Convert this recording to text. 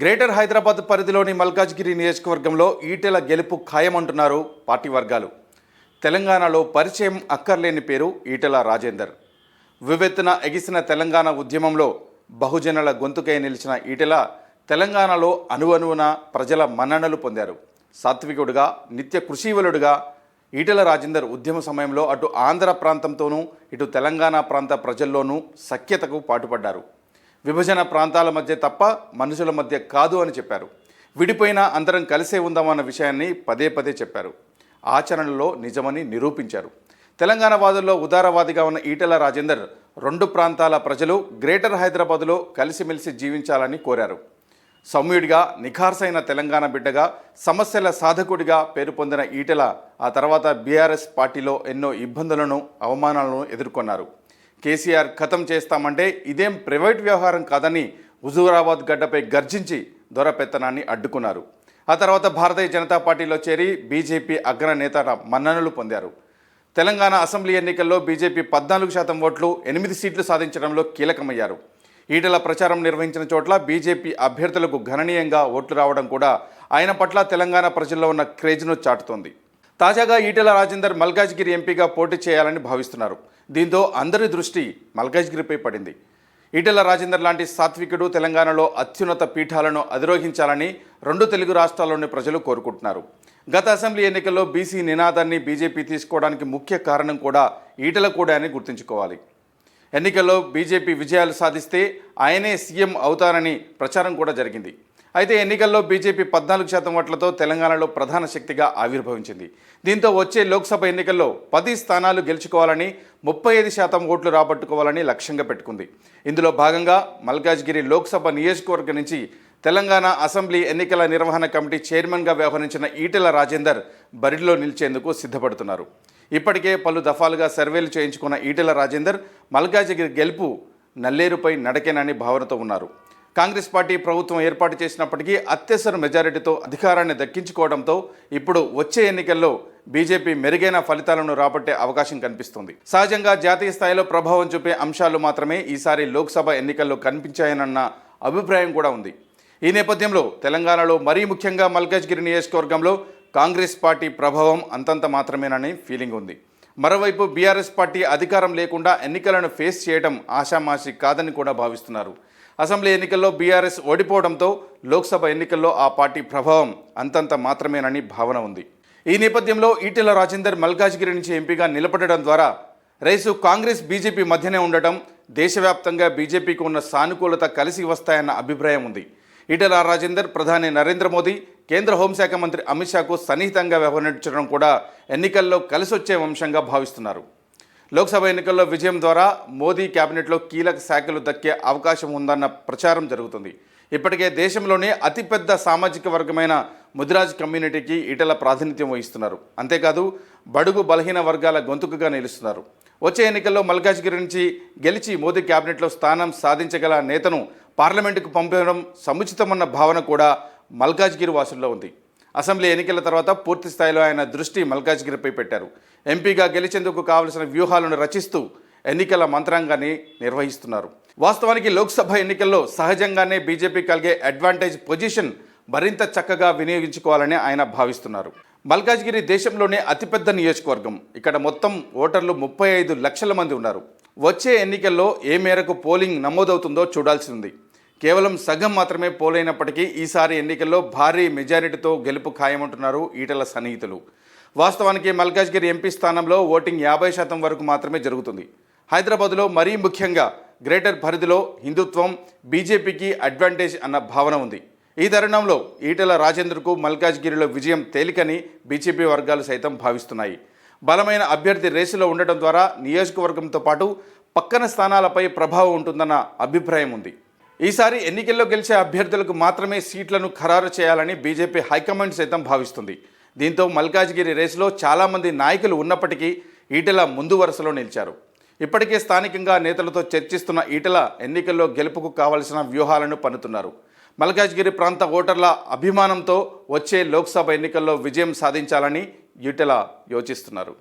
Greater Hyderabad పరిధిలోని మల్కాజ్గిరి నియోజకవర్గంలో ఈటెల గెలుపు ఖాయమంటున్నారు పార్టీ వర్గాలు. తెలంగాణలో పరిచయం అక్కర్లేని పేరు ఈటెల రాజేందర్. వివెత్తున ఎగిసిన తెలంగాణ ఉద్యమంలో బహుజనుల గొంతుకై నిలిచిన ఈటెల తెలంగాణలో అనువనువున ప్రజల మన్ననలు పొందారు. సాత్వికుడుగా నిత్య కృషీవలుడుగా ఈటెల రాజేందర్ ఉద్యమ సమయంలో అటు ఆంధ్ర ప్రాంతంతోనూ ఇటు తెలంగాణ ప్రాంత ప్రజల్లోనూ సఖ్యతకు పాటుపడ్డారు. విభజన ప్రాంతాల మధ్య తప్ప మనుషుల మధ్య కాదు అని చెప్పారు. విడిపోయినా అందరం కలిసే ఉందామన్న విషయాన్ని పదే పదే చెప్పారు. ఆచరణలో నిజమని నిరూపించారు. తెలంగాణ వాదుల్లో ఉదారవాదిగా ఉన్న ఈటెల రాజేందర్ రెండు ప్రాంతాల ప్రజలు గ్రేటర్ హైదరాబాదులో కలిసిమెలిసి జీవించాలని కోరారు. సౌమ్యుడిగా నిఖార్సైన తెలంగాణ బిడ్డగా సమస్యల సాధకుడిగా పేరు పొందిన ఈటెల ఆ తర్వాత బీఆర్ఎస్ పార్టీలో ఎన్నో ఇబ్బందులను అవమానాలను ఎదుర్కొన్నారు. కేసీఆర్ ఖతం చేస్తామంటే ఇదేం ప్రైవేట్ వ్యవహారం కాదని హుజూరాబాద్ గడ్డపై గర్జించి దొరపెత్తనాన్ని అడ్డుకున్నారు. ఆ తర్వాత భారతీయ జనతా పార్టీలో చేరి బీజేపీ అగ్రనేత మన్ననలు పొందారు. తెలంగాణ అసెంబ్లీ ఎన్నికల్లో బీజేపీ పద్నాలుగు శాతం ఓట్లు ఎనిమిది సీట్లు సాధించడంలో కీలకమయ్యారు. ఈటల ప్రచారం నిర్వహించిన చోట్ల బీజేపీ అభ్యర్థులకు గణనీయంగా ఓట్లు రావడం కూడా ఆయన పట్ల తెలంగాణ ప్రజల్లో ఉన్న క్రేజ్ను చాటుతోంది. తాజాగా ఈటెల రాజేందర్ మల్కాజ్గిరి ఎంపీగా పోటీ చేయాలని భావిస్తున్నారు. దీంతో అందరి దృష్టి మల్కాజ్గిరిపై పడింది. ఈటెల రాజేందర్ లాంటి సాత్వికుడు తెలంగాణలో అత్యున్నత పీఠాలను అధిరోహించాలని రెండు తెలుగు రాష్ట్రాల్లోని ప్రజలు కోరుకుంటున్నారు. గత అసెంబ్లీ ఎన్నికల్లో బీసీ నినాదాన్ని బీజేపీ తీసుకోవడానికి ముఖ్య కారణం కూడా ఈటల కూడా అని గుర్తుంచుకోవాలి. ఎన్నికల్లో బీజేపీ విజయాలు సాధిస్తే ఆయనే సీఎం అవుతారని ప్రచారం కూడా జరిగింది. అయితే ఎన్నికల్లో బీజేపీ పద్నాలుగు శాతం ఓట్లతో తెలంగాణలో ప్రధాన శక్తిగా ఆవిర్భవించింది. దీంతో వచ్చే లోక్సభ ఎన్నికల్లో పది స్థానాలు గెలుచుకోవాలని ముప్పై ఐదు శాతం ఓట్లు రాబట్టుకోవాలని లక్ష్యంగా పెట్టుకుంది. ఇందులో భాగంగా మల్కాజ్గిరి లోక్సభ నియోజకవర్గం నుంచి తెలంగాణ అసెంబ్లీ ఎన్నికల నిర్వహణ కమిటీ చైర్మన్గా వ్యవహరించిన ఈటెల రాజేందర్ బరిలో నిలిచేందుకు సిద్ధపడుతున్నారు. ఇప్పటికే పలు దఫాలుగా సర్వేలు చేయించుకున్న ఈటెల రాజేందర్ మల్కాజ్గిరి గెలుపు నల్లేరుపై నడకేనని భావనతో ఉన్నారు. కాంగ్రెస్ పార్టీ ప్రభుత్వం ఏర్పాటు చేసినప్పటికీ అత్యవసర మెజారిటీతో అధికారాన్ని దక్కించుకోవడంతో ఇప్పుడు వచ్చే ఎన్నికల్లో బీజేపీ మెరుగైన ఫలితాలను రాబట్టే అవకాశం కనిపిస్తుంది. సహజంగా జాతీయ స్థాయిలో ప్రభావం చూపే అంశాలు మాత్రమే ఈసారి లోక్సభ ఎన్నికల్లో కనిపించాయనన్న అభిప్రాయం కూడా ఉంది. ఈ నేపథ్యంలో తెలంగాణలో మరీ ముఖ్యంగా మల్కాజ్గిరి నియోజకవర్గంలో కాంగ్రెస్ పార్టీ ప్రభావం అంతంత మాత్రమేనని ఫీలింగ్ ఉంది. మరోవైపు బీఆర్ఎస్ పార్టీ అధికారం లేకుండా ఎన్నికలను ఫేస్ చేయడం ఆషామాషి కాదని కూడా భావిస్తున్నారు. అసెంబ్లీ ఎన్నికల్లో బీఆర్ఎస్ ఓడిపోవడంతో లోక్సభ ఎన్నికల్లో ఆ పార్టీ ప్రభావం అంతంత మాత్రమేనని భావన ఉంది. ఈ నేపథ్యంలో ఈటెల రాజేందర్ మల్కాజ్గిరి నుంచి ఎంపీగా నిలబడడం ద్వారా రైసు కాంగ్రెస్ బీజేపీ మధ్యనే ఉండటం దేశవ్యాప్తంగా బీజేపీకి ఉన్న సానుకూలత కలిసి వస్తాయన్న అభిప్రాయం ఉంది. ఈటెల రాజేందర్ ప్రధాని నరేంద్ర మోదీ కేంద్ర హోంశాఖ మంత్రి అమిత్ షాకు సన్నిహితంగా వ్యవహరించడం కూడా ఎన్నికల్లో కలిసొచ్చే అంశంగా భావిస్తున్నారు. లోక్సభ ఎన్నికల్లో విజయం ద్వారా మోదీ కేబినెట్లో కీలక శాఖలు దక్కే అవకాశం ఉందన్న ప్రచారం జరుగుతుంది. ఇప్పటికే దేశంలోనే అతిపెద్ద సామాజిక వర్గమైన ముదిరాజ్ కమ్యూనిటీకి ఈటల ప్రాతినిధ్యం వహిస్తున్నారు. అంతేకాదు బడుగు బలహీన వర్గాల గొంతుకుగా నిలుస్తున్నారు. వచ్చే ఎన్నికల్లో మల్కాజ్గిరి నుంచి గెలిచి మోదీ కేబినెట్లో స్థానం సాధించగల నేతను పార్లమెంటుకు పంపడం సముచితమన్న భావన కూడా మల్కాజ్గిరి వాసుల్లో ఉంది. అసెంబ్లీ ఎన్నికల తర్వాత పూర్తి స్థాయిలో ఆయన దృష్టి మల్కాజ్గిరిపై పెట్టారు. ఎంపీగా గెలిచేందుకు కావలసిన వ్యూహాలను రచిస్తూ ఎన్నికల మంత్రాంగాన్ని నిర్వహిస్తున్నారు. వాస్తవానికి లోక్సభ ఎన్నికల్లో సహజంగానే బీజేపీ కలిగే అడ్వాంటేజ్ పొజిషన్ మరింత చక్కగా వినియోగించుకోవాలని ఆయన భావిస్తున్నారు. మల్కాజ్గిరి దేశంలోనే అతిపెద్ద నియోజకవర్గం. ఇక్కడ మొత్తం ఓటర్లు ముప్పై ఐదు లక్షల మంది ఉన్నారు. వచ్చే ఎన్నికల్లో ఏ మేరకు పోలింగ్ నమోదవుతుందో చూడాల్సి ఉంది. కేవలం సగం మాత్రమే పోలైనప్పటికీ ఈసారి ఎన్నికల్లో భారీ మెజారిటీతో గెలుపు ఖాయమంటున్నారు ఈటల సన్నిహితులు. వాస్తవానికి మల్కాజ్గిరి ఎంపీ స్థానంలో ఓటింగ్ యాభై శాతం వరకు మాత్రమే జరుగుతుంది. హైదరాబాద్లో మరీ ముఖ్యంగా గ్రేటర్ పరిధిలో హిందుత్వం బీజేపీకి అడ్వాంటేజ్ అన్న భావన ఉంది. ఈ తరుణంలో ఈటెల రాజేంద్రకు మల్కాజ్గిరిలో విజయం తేలికని బీజేపీ వర్గాలు సైతం భావిస్తున్నాయి. బలమైన అభ్యర్థి రేసులో ఉండటం ద్వారా నియోజకవర్గంతో పాటు పక్కన స్థానాలపై ప్రభావం ఉంటుందన్న అభిప్రాయం ఉంది. ఈసారి ఎన్నికల్లో గెలిచే అభ్యర్థులకు మాత్రమే సీట్లను ఖరారు చేయాలని బీజేపీ హైకమాండ్ సైతం భావిస్తుంది. దీంతో మల్కాజ్గిరి రేసులో చాలామంది నాయకులు ఉన్నప్పటికీ ఈటెల ముందు వరుసలో నిలిచారు. ఇప్పటికే స్థానికంగా నేతలతో చర్చిస్తున్న ఈటెల ఎన్నికల్లో గెలుపుకు కావలసిన వ్యూహాలను పన్నుతున్నారు. మల్కాజ్గిరి ప్రాంత ఓటర్ల అభిమానంతో వచ్చే లోక్సభ ఎన్నికల్లో విజయం సాధించాలని ఈటెల యోచిస్తున్నారు.